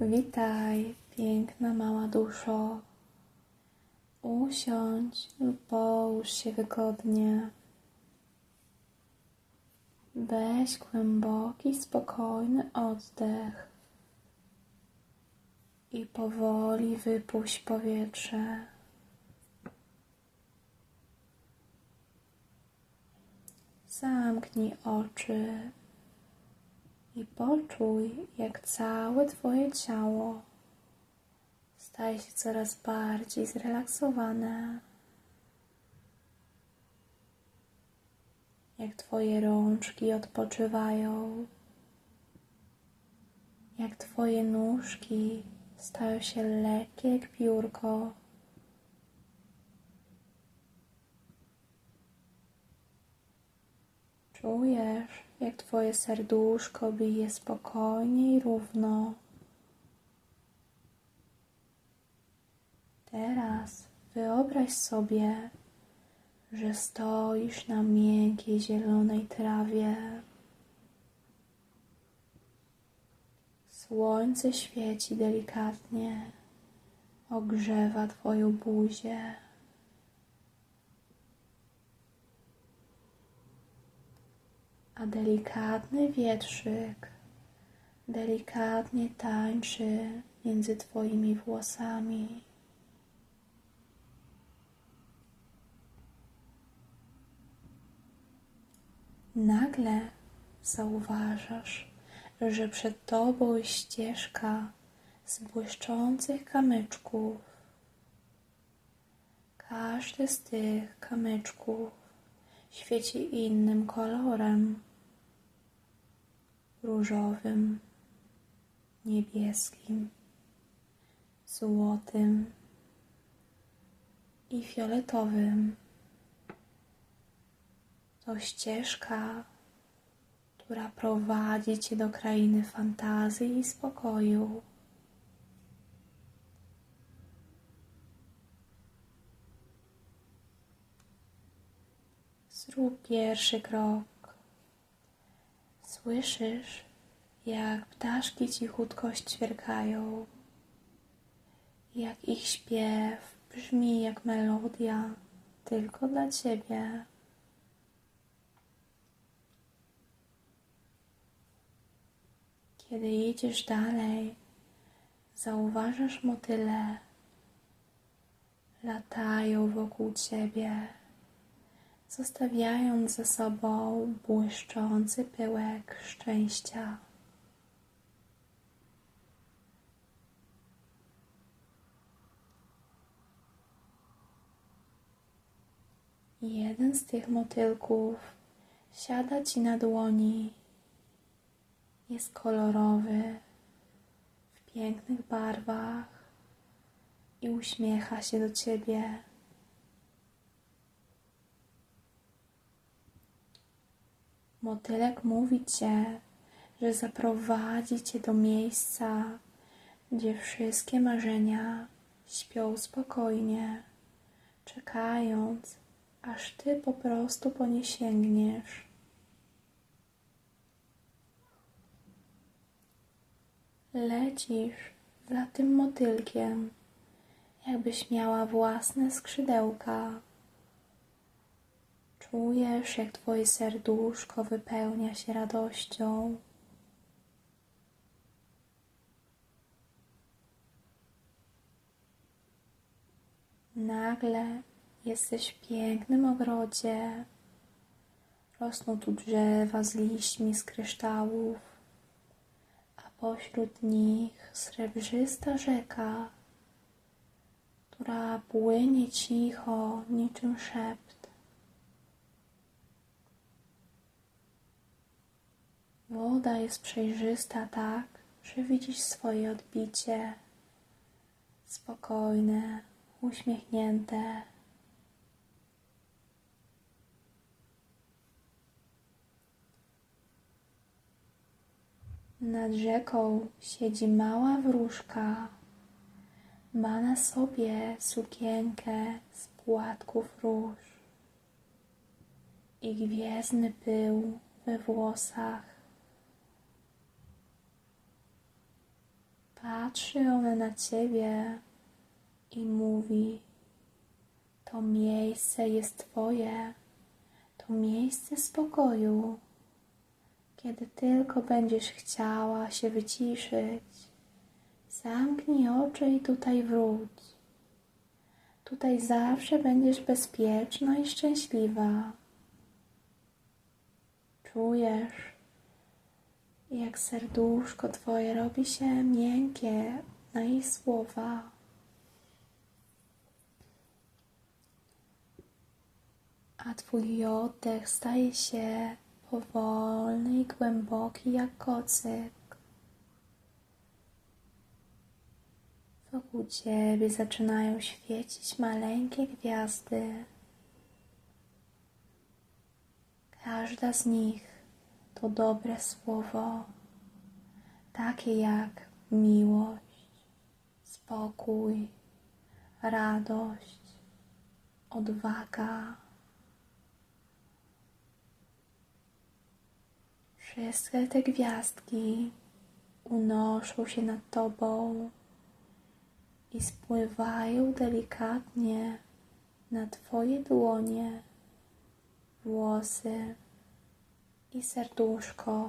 Witaj, piękna mała duszo. Usiądź lub połóż się wygodnie. Weź głęboki, spokojny oddech i powoli wypuść powietrze. Zamknij oczy i poczuj, jak całe Twoje ciało staje się coraz bardziej zrelaksowane. Jak Twoje rączki odpoczywają, jak Twoje nóżki stają się lekkie jak piórko. Czujesz, jak Twoje serduszko bije spokojnie i równo. Teraz wyobraź sobie, że stoisz na miękkiej zielonej trawie. Słońce świeci delikatnie, ogrzewa Twoją buzię. A delikatny wietrzyk delikatnie tańczy między Twoimi włosami. Nagle zauważasz, że przed tobą ścieżka z błyszczących kamyczków. Każdy z tych kamyczków świeci innym kolorem różowym, niebieskim, złotym i fioletowym. To ścieżka, która prowadzi cię do krainy fantazji i spokoju. Zrób pierwszy krok. Słyszysz, jak ptaszki cichutko ćwierkają, jak ich śpiew brzmi jak melodia tylko dla ciebie. Kiedy idziesz dalej, zauważasz motyle. Latają wokół ciebie, zostawiając za sobą błyszczący pyłek szczęścia. Jeden z tych motylków siada ci na dłoni jest kolorowy, w pięknych barwach i uśmiecha się do ciebie. Motylek mówi cię, że zaprowadzi cię do miejsca, gdzie wszystkie marzenia śpią spokojnie, czekając, aż ty po prostu po nie sięgniesz. Lecisz za tym motylkiem, jakbyś miała własne skrzydełka. Czujesz, jak twoje serduszko wypełnia się radością. Nagle jesteś w pięknym ogrodzie. Rosną tu drzewa z liśćmi z kryształów Pośród nich srebrzysta rzeka, która płynie cicho niczym szept. Woda jest przejrzysta tak, że widzisz swoje odbicie, spokojne, uśmiechnięte. Nad rzeką siedzi mała wróżka. Ma na sobie sukienkę z płatków róż i gwiezdny pył we włosach. Patrzy ona na ciebie i mówi: To miejsce jest Twoje, to miejsce spokoju. Kiedy tylko będziesz chciała się wyciszyć, zamknij oczy i tutaj wróć. Tutaj zawsze będziesz bezpieczna i szczęśliwa. Czujesz, jak serduszko Twoje robi się miękkie na jej słowa. A Twój oddech staje się powolny i głęboki jak kocyk. Wokół Ciebie zaczynają świecić maleńkie gwiazdy. Każda z nich to dobre słowo, takie jak miłość, spokój, radość, odwaga. Wszystkie te gwiazdki unoszą się nad Tobą i spływają delikatnie na Twoje dłonie, włosy i serduszko.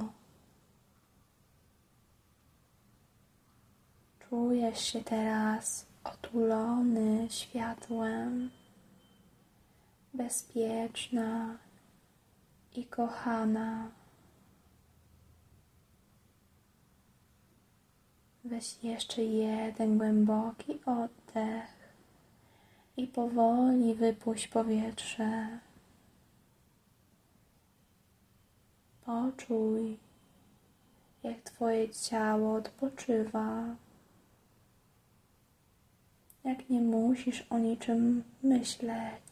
Czujesz się teraz otulony światłem, bezpieczna i kochana. Weź jeszcze jeden głęboki oddech i powoli wypuść powietrze. Poczuj, jak Twoje ciało odpoczywa. Jak nie musisz o niczym myśleć.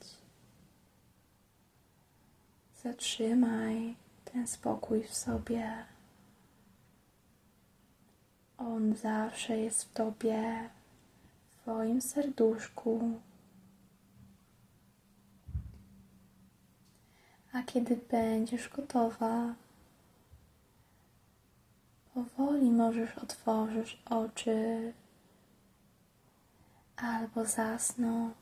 Zatrzymaj ten spokój w sobie. On zawsze jest w Tobie, w Twoim serduszku. A kiedy będziesz gotowa, powoli możesz otworzyć oczy albo zasnąć,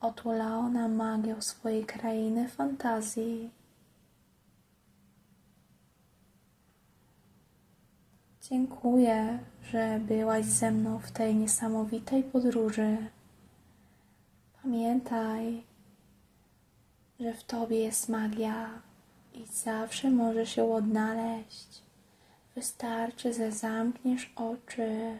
otulona magią swojej krainy fantazji. Dziękuję, że byłaś ze mną w tej niesamowitej podróży. Pamiętaj, że w Tobie jest magia i zawsze możesz ją odnaleźć. Wystarczy, że zamkniesz oczy